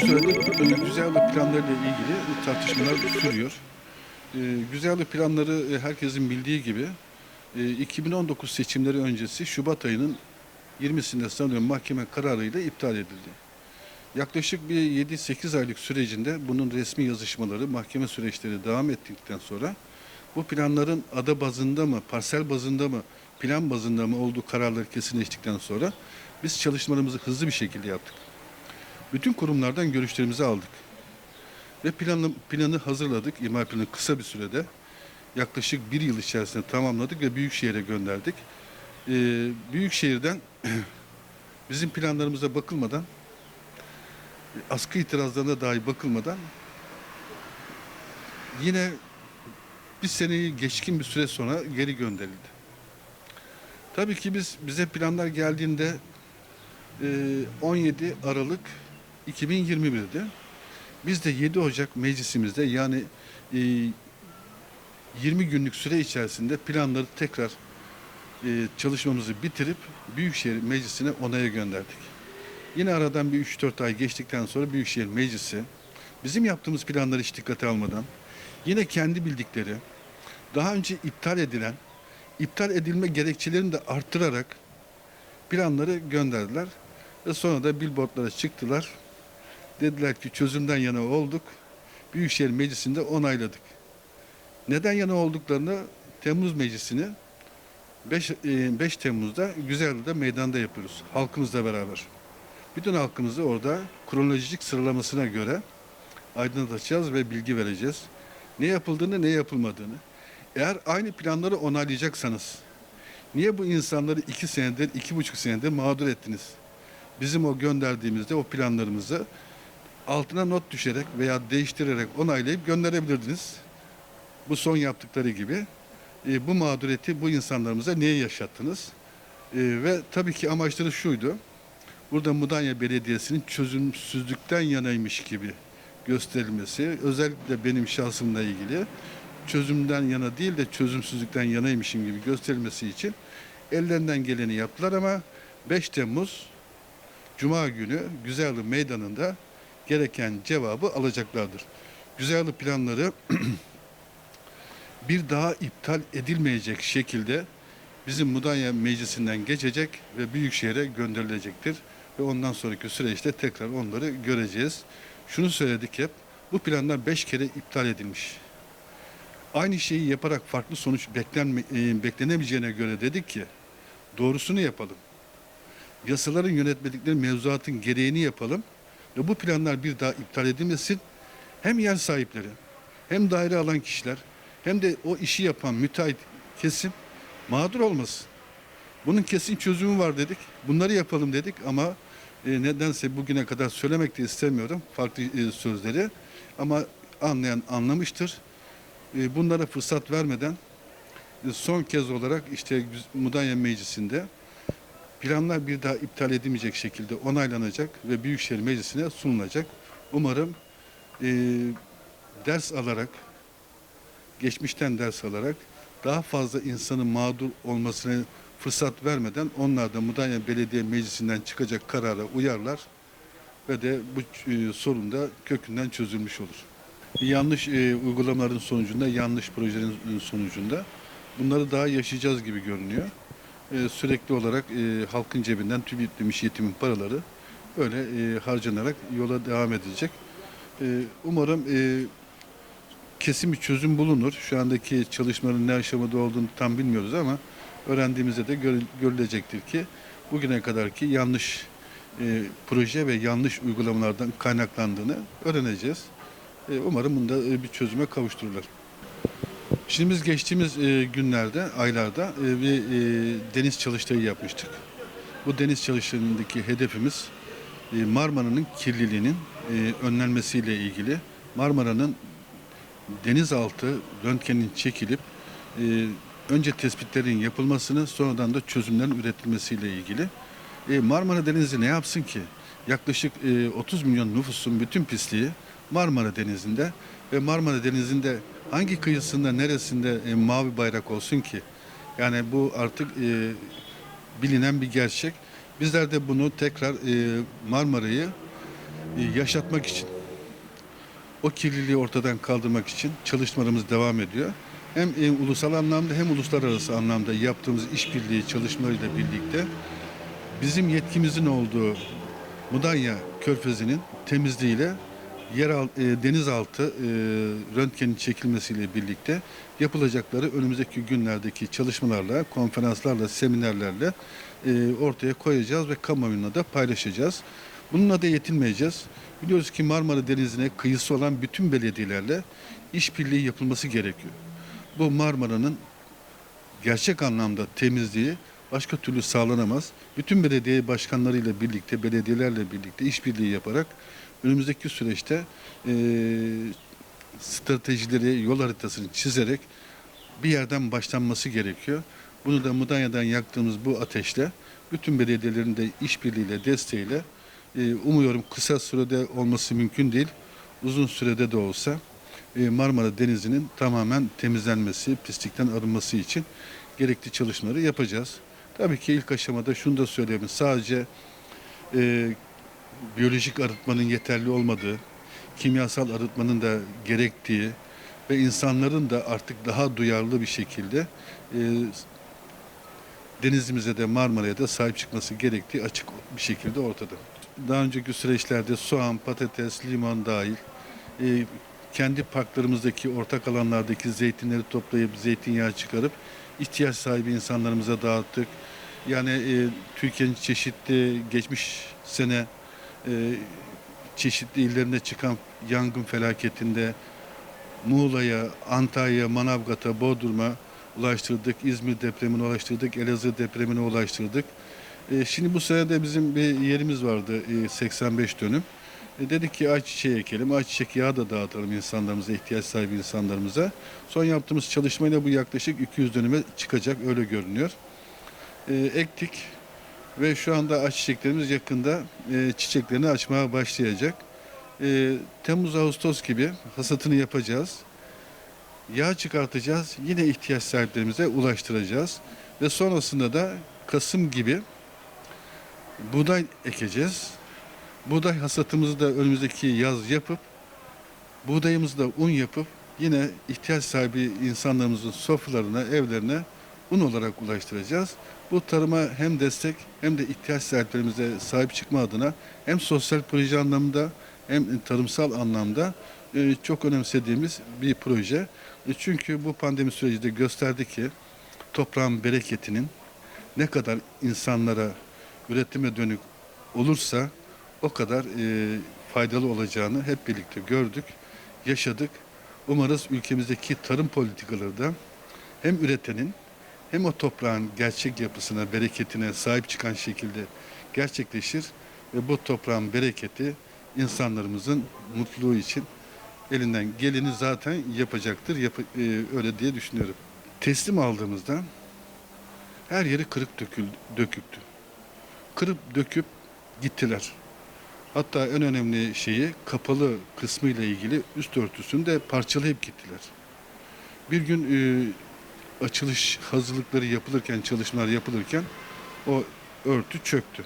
sürede e, güzellik planlarıyla ilgili tartışmalar sürüyor. E, güzellik planları e, herkesin bildiği gibi e, 2019 seçimleri öncesi Şubat ayının 20'sinde sanıyorum mahkeme kararıyla iptal edildi. Yaklaşık bir 7-8 aylık sürecinde bunun resmi yazışmaları, mahkeme süreçleri devam ettikten sonra bu planların ada bazında mı, parsel bazında mı, plan bazında mı olduğu kararları kesinleştikten sonra biz çalışmalarımızı hızlı bir şekilde yaptık. Bütün kurumlardan görüşlerimizi aldık. Ve planı, planı hazırladık. İmar planı kısa bir sürede. Yaklaşık bir yıl içerisinde tamamladık ve Büyükşehir'e gönderdik. Ee, Büyükşehir'den bizim planlarımıza bakılmadan, askı itirazlarına dahi bakılmadan yine bir seneyi geçkin bir süre sonra geri gönderildi. Tabii ki biz bize planlar geldiğinde e, 17 Aralık 2021'de biz de 7 Ocak meclisimizde yani e, 20 günlük süre içerisinde planları tekrar e, çalışmamızı bitirip Büyükşehir Meclisi'ne onaya gönderdik. Yine aradan bir 3-4 ay geçtikten sonra Büyükşehir Meclisi bizim yaptığımız planları hiç dikkate almadan yine kendi bildikleri daha önce iptal edilen iptal edilme gerekçelerini de arttırarak planları gönderdiler. Ve sonra da billboardlara çıktılar. Dediler ki çözümden yana olduk. Büyükşehir Meclisi'nde onayladık. Neden yana olduklarını Temmuz Meclisi'ni 5, 5 Temmuz'da Güzelli'de meydanda yapıyoruz. Halkımızla beraber. Bütün halkımızı orada kronolojik sıralamasına göre aydınlatacağız ve bilgi vereceğiz. Ne yapıldığını, ne yapılmadığını. Eğer aynı planları onaylayacaksanız niye bu insanları iki senedir, iki buçuk senedir mağdur ettiniz? Bizim o gönderdiğimizde o planlarımızı altına not düşerek veya değiştirerek onaylayıp gönderebilirdiniz. Bu son yaptıkları gibi. E, bu mağduriyeti bu insanlarımıza niye yaşattınız? E, ve tabii ki amaçları şuydu. Burada Mudanya Belediyesi'nin çözümsüzlükten yanaymış gibi gösterilmesi, özellikle benim şahsımla ilgili çözümden yana değil de çözümsüzlükten yanaymışım gibi gösterilmesi için ellerinden geleni yaptılar ama 5 Temmuz Cuma günü Güzelli Meydanı'nda gereken cevabı alacaklardır. Güzelli planları bir daha iptal edilmeyecek şekilde bizim Mudanya Meclisi'nden geçecek ve Büyükşehir'e gönderilecektir. Ve ondan sonraki süreçte tekrar onları göreceğiz. Şunu söyledik hep, bu planlar beş kere iptal edilmiş. Aynı şeyi yaparak farklı sonuç beklenme, e, beklenemeyeceğine göre dedik ki, doğrusunu yapalım. Yasaların yönetmedikleri mevzuatın gereğini yapalım ve bu planlar bir daha iptal edilmesin. Hem yer sahipleri, hem daire alan kişiler, hem de o işi yapan müteahhit kesim mağdur olmasın. Bunun kesin çözümü var dedik. Bunları yapalım dedik ama e, nedense bugüne kadar söylemek de istemiyorum farklı e, sözleri. Ama anlayan anlamıştır. E, bunlara fırsat vermeden e, son kez olarak işte Mudanya Meclisi'nde planlar bir daha iptal edilmeyecek şekilde onaylanacak ve Büyükşehir Meclisi'ne sunulacak. Umarım e, ders alarak, geçmişten ders alarak daha fazla insanın mağdur olmasına fırsat vermeden onlar da Mudanya Belediye Meclisi'nden çıkacak karara uyarlar ve de bu e, sorun da kökünden çözülmüş olur. Yanlış e, uygulamaların sonucunda, yanlış projelerin sonucunda bunları daha yaşayacağız gibi görünüyor. E, sürekli olarak e, halkın cebinden TÜBİT'lemiş yetimin paraları böyle e, harcanarak yola devam edilecek. E, umarım kesin bir çözüm bulunur. Şu andaki çalışmaların ne aşamada olduğunu tam bilmiyoruz ama öğrendiğimizde de gör- görülecektir ki bugüne kadarki yanlış proje ve yanlış uygulamalardan kaynaklandığını öğreneceğiz. Umarım bunda bir çözüme kavuştururlar. Şimdi biz geçtiğimiz e, günlerde, aylarda e, bir e, deniz çalıştayı yapmıştık. Bu deniz çalıştayındaki hedefimiz e, Marmara'nın kirliliğinin önlenmesiyle ilgili. Marmara'nın denizaltı röntgenin çekilip önce tespitlerin yapılmasını sonradan da çözümlerin üretilmesiyle ilgili. Marmara Denizi ne yapsın ki? Yaklaşık e, 30 milyon nüfusun bütün pisliği Marmara Denizi'nde ve Marmara Denizi'nde hangi kıyısında neresinde e, mavi bayrak olsun ki? Yani bu artık e, bilinen bir gerçek. Bizler de bunu tekrar e, Marmara'yı e, yaşatmak için, o kirliliği ortadan kaldırmak için çalışmalarımız devam ediyor. Hem e, ulusal anlamda hem uluslararası anlamda yaptığımız işbirliği çalışmalarıyla birlikte bizim yetkimizin olduğu Mudanya Körfezi'nin temizliğiyle yer e, denizaltı e, röntgenin çekilmesiyle birlikte yapılacakları önümüzdeki günlerdeki çalışmalarla, konferanslarla, seminerlerle e, ortaya koyacağız ve kamuoyuna da paylaşacağız. Bununla da yetinmeyeceğiz. Biliyoruz ki Marmara Denizi'ne kıyısı olan bütün belediyelerle işbirliği yapılması gerekiyor. Bu Marmara'nın gerçek anlamda temizliği başka türlü sağlanamaz. Bütün belediye başkanlarıyla birlikte, belediyelerle birlikte işbirliği yaparak önümüzdeki süreçte e, stratejileri, yol haritasını çizerek bir yerden başlanması gerekiyor. Bunu da Mudanya'dan yaktığımız bu ateşle bütün belediyelerin de işbirliğiyle, desteğiyle e, umuyorum kısa sürede olması mümkün değil. Uzun sürede de olsa e, Marmara Denizi'nin tamamen temizlenmesi, pislikten arınması için gerekli çalışmaları yapacağız. Tabii ki ilk aşamada şunu da söyleyeyim. Sadece e, biyolojik arıtmanın yeterli olmadığı, kimyasal arıtmanın da gerektiği ve insanların da artık daha duyarlı bir şekilde e, denizimize de Marmara'ya da sahip çıkması gerektiği açık bir şekilde ortada. Daha önceki süreçlerde soğan, patates, limon dahil e, kendi parklarımızdaki ortak alanlardaki zeytinleri toplayıp zeytinyağı çıkarıp ihtiyaç sahibi insanlarımıza dağıttık. Yani e, Türkiye'nin çeşitli geçmiş sene e, çeşitli illerinde çıkan yangın felaketinde Muğla'ya, Antalya, Manavgat'a, Bodrum'a ulaştırdık. İzmir depremine ulaştırdık. Elazığ depremine ulaştırdık. E, şimdi bu sene de bizim bir yerimiz vardı e, 85 dönüm. E, dedik ki ayçiçeği ekelim. Ayçiçek yağı da dağıtalım insanlarımıza, ihtiyaç sahibi insanlarımıza. Son yaptığımız çalışmayla bu yaklaşık 200 dönüme çıkacak öyle görünüyor. E, ektik ve şu anda ayçiçeklerimiz yakında e, çiçeklerini açmaya başlayacak. E, Temmuz-Ağustos gibi hasatını yapacağız. Yağ çıkartacağız. Yine ihtiyaç sahiplerimize ulaştıracağız. Ve sonrasında da Kasım gibi buğday ekeceğiz. Buğday hasatımızı da önümüzdeki yaz yapıp buğdayımızı da un yapıp yine ihtiyaç sahibi insanlarımızın sofralarına, evlerine un olarak ulaştıracağız. Bu tarıma hem destek hem de ihtiyaç sahiplerimize sahip çıkma adına hem sosyal proje anlamında hem tarımsal anlamda e, çok önemsediğimiz bir proje. E, Çünkü bu pandemi süreci de gösterdi ki toprağın bereketinin ne kadar insanlara üretime dönük olursa o kadar e, faydalı olacağını hep birlikte gördük, yaşadık. Umarız ülkemizdeki tarım politikaları da hem üretenin hem o toprağın gerçek yapısına, bereketine sahip çıkan şekilde gerçekleşir ve bu toprağın bereketi insanlarımızın mutluluğu için elinden geleni zaten yapacaktır. Yap- e, öyle diye düşünüyorum. Teslim aldığımızda her yeri kırık dökül, döküktü. Kırıp döküp gittiler. Hatta en önemli şeyi kapalı kısmı ile ilgili üst örtüsünü de parçalayıp gittiler. Bir gün e, açılış hazırlıkları yapılırken, çalışmalar yapılırken o örtü çöktü.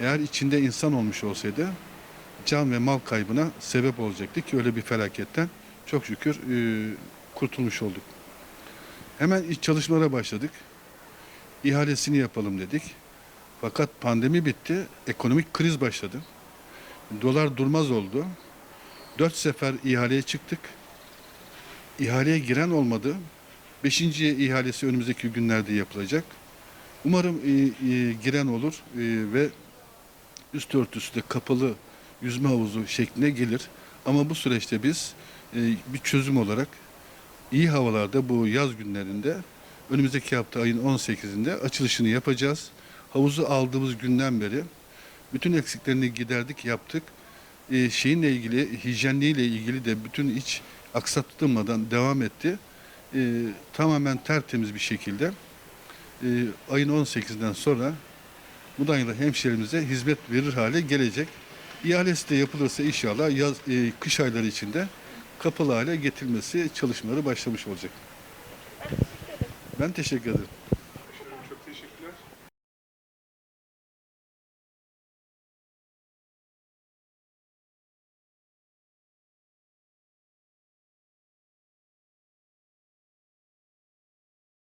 Eğer içinde insan olmuş olsaydı can ve mal kaybına sebep olacaktı ki öyle bir felaketten çok şükür e, kurtulmuş olduk. Hemen iç çalışmalara başladık. İhalesini yapalım dedik. Fakat pandemi bitti, ekonomik kriz başladı. Dolar durmaz oldu. Dört sefer ihaleye çıktık. İhaleye giren olmadı. Beşinci ihalesi önümüzdeki günlerde yapılacak. Umarım e, e, giren olur e, ve üst örtüsü de kapalı yüzme havuzu şekline gelir. Ama bu süreçte biz e, bir çözüm olarak iyi havalarda bu yaz günlerinde önümüzdeki hafta ayın 18'inde açılışını yapacağız. Havuzu aldığımız günden beri bütün eksiklerini giderdik, yaptık. E, şeyinle ilgili, hijyenliğiyle ilgili de bütün iç aksatılmadan devam etti. E, tamamen tertemiz bir şekilde e, ayın 18'den sonra Mudanya'da hemşehrimize hizmet verir hale gelecek. İhalesi de yapılırsa inşallah yaz, e, kış ayları içinde kapalı hale getirilmesi çalışmaları başlamış olacak. Ben teşekkür ederim.